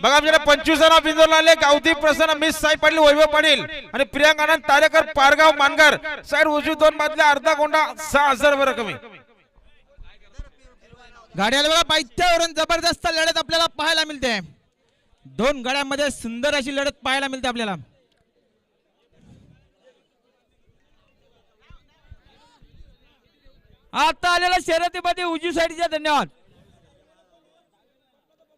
बघा आमच्याकडे पंचवीस जण बिंदूला आले गावठी प्रसन्न मिस साई पाटील वैभव पाटील आणि प्रियांका आनंद तारेकर पारगाव मानगर साईड उजवी दोन मधल्या अर्धा गोंडा सहा हजार बरं कमी. गाड्याला बघा पायथ्यावरून जबरदस्त लढत आपल्याला पाहायला मिळते. दोन गाड्यांमध्ये सुंदर अशी लढत पाहायला मिळते आपल्याला. आता आलेला शर्यतीमध्ये उजवी साईडच्या धन्यवाद.